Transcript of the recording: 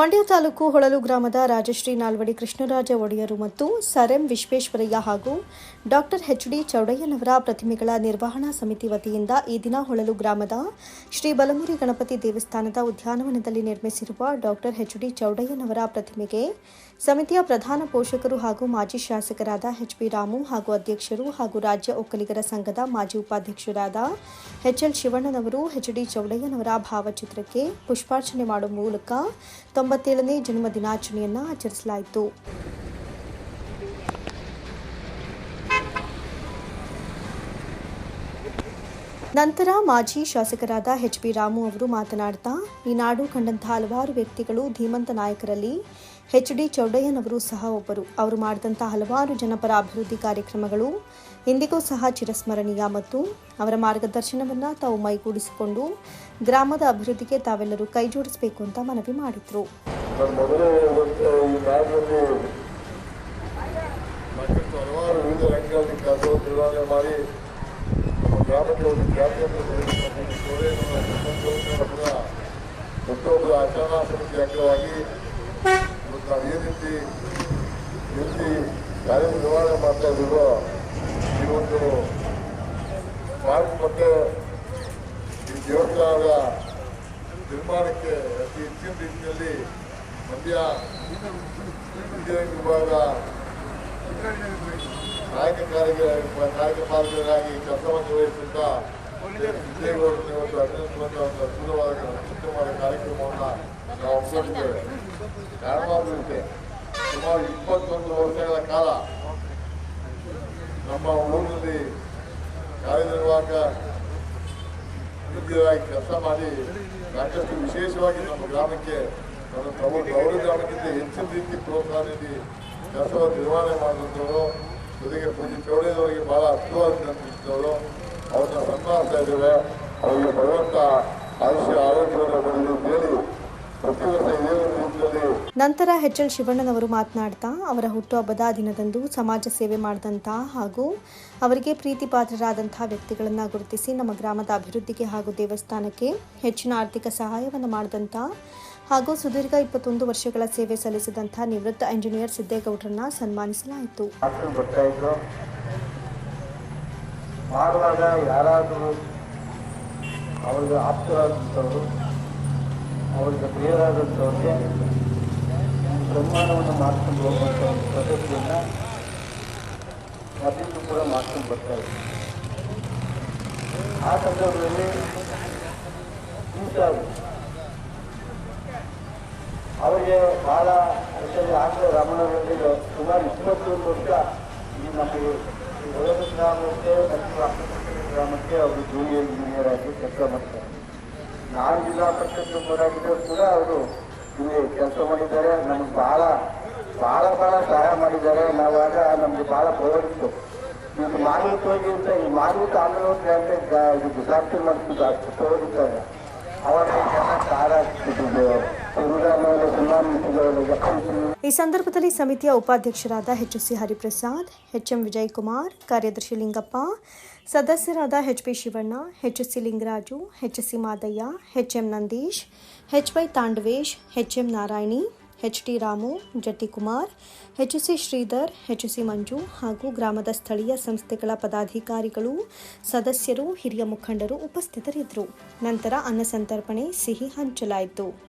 ಮಂಡ್ಯ ತಾಲೂಕು ಹೊಳಲು ಗ್ರಾಮದ ರಾಜಶ್ರೀ ನಾಲ್ವಡಿ, ಕೃಷ್ಣರಾಜ ಒಡೆಯರು ಮತ್ತು ಸರ್ ಎಂ ವಿಶ್ವೇಶ್ವರಯ್ಯ ಹಾಗೂ ಡಾಕ್ಟರ್ ಎಚ್ ಡಿ ಚೌಡಯ್ಯನವರ ಪ್ರತಿಮೆಗಳ ನಿರ್ವಹಣಾ ಸಮಿತಿ ವತಿಯಿಂದ ಈ ದಿನ ಹೊಳಲು ಗ್ರಾಮದ ಶ್ರೀ ಬಲಮುರಿ ಗಣಪತಿ ದೇವಸ್ಥಾನದ ಉದ್ಯಾನವನದಲ್ಲಿ ನಿರ್ಮಿಸಿರುವ ಡಾಕ್ಟರ್ ಎಚ್ ಡಿ ಚೌಡಯ್ಯನವರ ಪ್ರತಿಮೆಗೆ ಸಮಿತಿಯ ಪ್ರಧಾನ ಪೋಷಕರು ಹಾಗೂ ಮಾಜಿ ಶಾಸಕರಾದ ಎಚ್ ಪಿ ರಾಮು ಹಾಗೂ ಅಧ್ಯಕ್ಷರು ಹಾಗೂ ರಾಜ್ಯ ಒಕ್ಕಲಿಗರ ಸಂಘದ ಮಾಜಿ ಉಪಾಧ್ಯಕ್ಷರಾದ ಎಚ್ಎಲ್ ಶಿವಣ್ಣನವರು, ಎಚ್ ಡಿ ಚೌಡಯ್ಯನವರ ಭಾವಚಿತ್ರಕ್ಕೆ ಪುಷ್ಪಾರ್ಚನೆ ಮಾಡುವ ಮೂಲಕ ತೊಂಬತ್ತೇಳನೇ ಜನ್ಮ ದಿನಾಚರಣೆಯನ್ನು ಆಚರಿಸಲಾಯಿತು. ನಂತರ ಮಾಜಿ ಶಾಸಕರಾದ ಎಚ್ ಪಿ ರಾಮು ಅವರು ಮಾತನಾಡ್ತಾ, ಈ ನಾಡು ಕಂಡಂತಹ ಹಲವಾರು ವ್ಯಕ್ತಿಗಳು ಧೀಮಂತ ನಾಯಕರಲ್ಲಿ ಎಚ್ ಡಿ ಚೌಡಯ್ಯನವರು ಸಹ ಒಬ್ಬರು. ಅವರು ಮಾಡಿದಂಥ ಹಲವಾರು ಜನಪರ ಅಭಿವೃದ್ಧಿ ಕಾರ್ಯಕ್ರಮಗಳು ಇಂದಿಗೂ ಸಹ ಚಿರಸ್ಮರಣೀಯ ಮತ್ತು ಅವರ ಮಾರ್ಗದರ್ಶನವನ್ನು ತಾವು ಮೈಗೂಡಿಸಿಕೊಂಡು ಗ್ರಾಮದ ಅಭಿವೃದ್ಧಿಗೆ ತಾವೆಲ್ಲರೂ ಕೈಜೋಡಿಸಬೇಕು ಅಂತ ಮನವಿ ಮಾಡಿದರು. ಆಚರಣಾ ನಾವು ಈ ರೀತಿ ಕಾರ್ಯ ನಿರ್ವಹಣೆ ಮಾಡ್ತಾ ಇದ್ದೀವೋ ಈ ಒಂದು ಪಾರ್ಕ್ ಮತ್ತು ಈ ದೇವಸ್ಥಾನದ ನಿರ್ಮಾಣಕ್ಕೆ ಅತಿ ಹೆಚ್ಚಿನ ರೀತಿಯಲ್ಲಿ ಮಂಡ್ಯ ಇಂಜಿನಿಯರಿಂಗ್ ವಿಭಾಗ ನಾಯಕ ಕಾರ್ಯ ನಾಯಕ ಪಾಲಕರಾಗಿ ಕೆಲಸವನ್ನು ನಿರ್ವಹಿಸಿದ್ದ ಒಂದು ಅದ್ಭುತವಾದ ಕಾರ್ಯಕ್ರಮವನ್ನು ನಾವು ಹಮ್ಮಿಕೊಂಡಿದ್ದೇವೆ ಕಾರಣವಾಗುತ್ತೆ ಸುಮಾರು ಇಪ್ಪತ್ತೊಂದು ವರ್ಷಗಳ ಕಾಲ ನಮ್ಮ ಊರಿನಲ್ಲಿ ಕಾರ್ಯನಿರ್ವಾಹಕ ಅಭಿವೃದ್ಧಿಯಾಗಿ ಕೆಲಸ ಮಾಡಿ ವಿಶೇಷವಾಗಿ ನಮ್ಮ ಗ್ರಾಮಕ್ಕೆ ಹೆಚ್ಚಿನ ರೀತಿ ಪ್ರೋತ್ಸಾಹ ನೀಡಿ ಕೆಲಸವನ್ನು ನಿರ್ವಹಣೆ ಮಾಡಿದಂಥವರು ಜೊತೆಗೆ ಪೂಜೆ ಚೌಡೇದವರಿಗೆ ಬಹಳ ಅರ್ಥವಾದಂಥವರು ಅವ್ರನ್ನ ಸನ್ಮಾನಿಸ್ತಾ ಇದ್ದೇವೆ ಅವರಿಗೆ ಭಗವಂತ ಆಯುಷ್ಯ ಆರೋಗ್ಯವನ್ನು ಬರಲಿ ಅಂತ ಹೇಳಿ ಪ್ರತಿ ವರ್ಷ ಇದೇ ಒಂದು ರೀತಿಯಲ್ಲಿ ನಂತರ ಎಚ್ ಎಲ್ ಶಿವಣ್ಣನವರು ಮಾತನಾಡ್ತಾ, ಅವರ ಹುಟ್ಟುಹಬ್ಬದ ದಿನದಂದು ಸಮಾಜ ಸೇವೆ ಮಾಡಿದಂಥ ಹಾಗೂ ಅವರಿಗೆ ಪ್ರೀತಿ ಪಾತ್ರರಾದಂಥ ವ್ಯಕ್ತಿಗಳನ್ನು ಗುರುತಿಸಿ ನಮ್ಮ ಗ್ರಾಮದ ಅಭಿವೃದ್ಧಿಗೆ ಹಾಗೂ ದೇವಸ್ಥಾನಕ್ಕೆ ಹೆಚ್ಚಿನ ಆರ್ಥಿಕ ಸಹಾಯವನ್ನು ಮಾಡಿದಂಥ ಹಾಗೂ ಸುದೀರ್ಘ ಇಪ್ಪತ್ತೊಂದು ವರ್ಷಗಳ ಸೇವೆ ಸಲ್ಲಿಸಿದಂಥ ನಿವೃತ್ತ ಇಂಜಿನಿಯರ್ ಸಿದ್ದೇಗೌಡರನ್ನ ಸನ್ಮಾನಿಸಲಾಯಿತು. ಮಾಡುವಾಗ ಯಾರಾದರೂ ಅವ್ರಿಗೆ ಆಪ್ತರಾದಂಥವ್ರು ಅವ್ರಿಗೆ ಪ್ರಿಯರಾದಂಥವ್ರಿಗೆ ಬ್ರಹ್ಮಾಂಡವನ್ನು ಮಾಡ್ಕೊಂಡು ಹೋಗುವಂಥ ಒಂದು ಪದ್ಧತಿಯನ್ನು ಅದಕ್ಕೂ ಕೂಡ ಮಾಡ್ಕೊಂಡು ಬರ್ತಾ ಇದೆ ಆ ಸಂದರ್ಭದಲ್ಲಿ ಇಂಥವ್ರು ಅವರಿಗೆ ಬಹಳ ವರ್ಷದಲ್ಲಿ ಆಗಲೇ ರಾಮನಗರದಲ್ಲಿ ಸುಮಾರು ಇಪ್ಪತ್ತೊಂದು ವರ್ಷ ಈ ನಮಗೆ ಗ್ರಾಮಕ್ಕೆ ಮತ್ತು ಗ್ರಾಮಕ್ಕೆ ಅವರು ಜೂನಿಯರ್ ಇಂಜಿನಿಯರ್ ಆಗಿ ಕೆಲಸ ಮಾಡ್ತಾರೆ. ನಾನು ಜಿಲ್ಲಾ ಪರಿಷತ್ ಮೆಂಬರಾಗಿದ್ದರೂ ಕೂಡ ಅವರು ಇಲ್ಲಿ ಕೆಲಸ ಮಾಡಿದ್ದಾರೆ. ನಮ್ಗೆ ಬಹಳ ಬಹಳ ಬಹಳ ಸಹಾಯ ಮಾಡಿದ್ದಾರೆ. ನಾವಾಗ ನಮಗೆ ಬಹಳ ಗೌರವಿತ್ತು ಇದು ಮಾರುತ್ ಹೋಗಿ ಅಂತ, ಈ ಮಾರುತ್ ಆಂದೋಲನ ಅಂತ ಇದು ಗುಜರಾತಿ ಮಾಡ್ತಿದ್ದು ಅಷ್ಟು ಅವಾಗ ಜನ ಕಾರ ಸನ್ಮಾನಿಸಿದವರಿಗೆ ಈ ಸಂದರ್ಭದಲ್ಲಿ ಸಮಿತಿಯ ಉಪಾಧ್ಯಕ್ಷರಾದ H C Hariprasad H M Vijayakumar, ಕಾರ್ಯದರ್ಶಿ ಲಿಂಗಪ್ಪ, ಸದಸ್ಯರಾದ H P Shivanna H C Lingaraju H C Madaiah H M Nandish H Y Tandavesh H M Narayani H T Ramu, Jattikumar H C Sridhar H C Manju ಹಾಗೂ ಗ್ರಾಮದ ಸ್ಥಳೀಯ ಸಂಸ್ಥೆಗಳ ಪದಾಧಿಕಾರಿಗಳು, ಸದಸ್ಯರು, ಹಿರಿಯ ಮುಖಂಡರು ಉಪಸ್ಥಿತರಿದ್ದರು. ನಂತರ ಅನ್ನ ಸಂತರ್ಪಣೆ, ಸಿಹಿ ಹಂಚಲಾಯಿತು.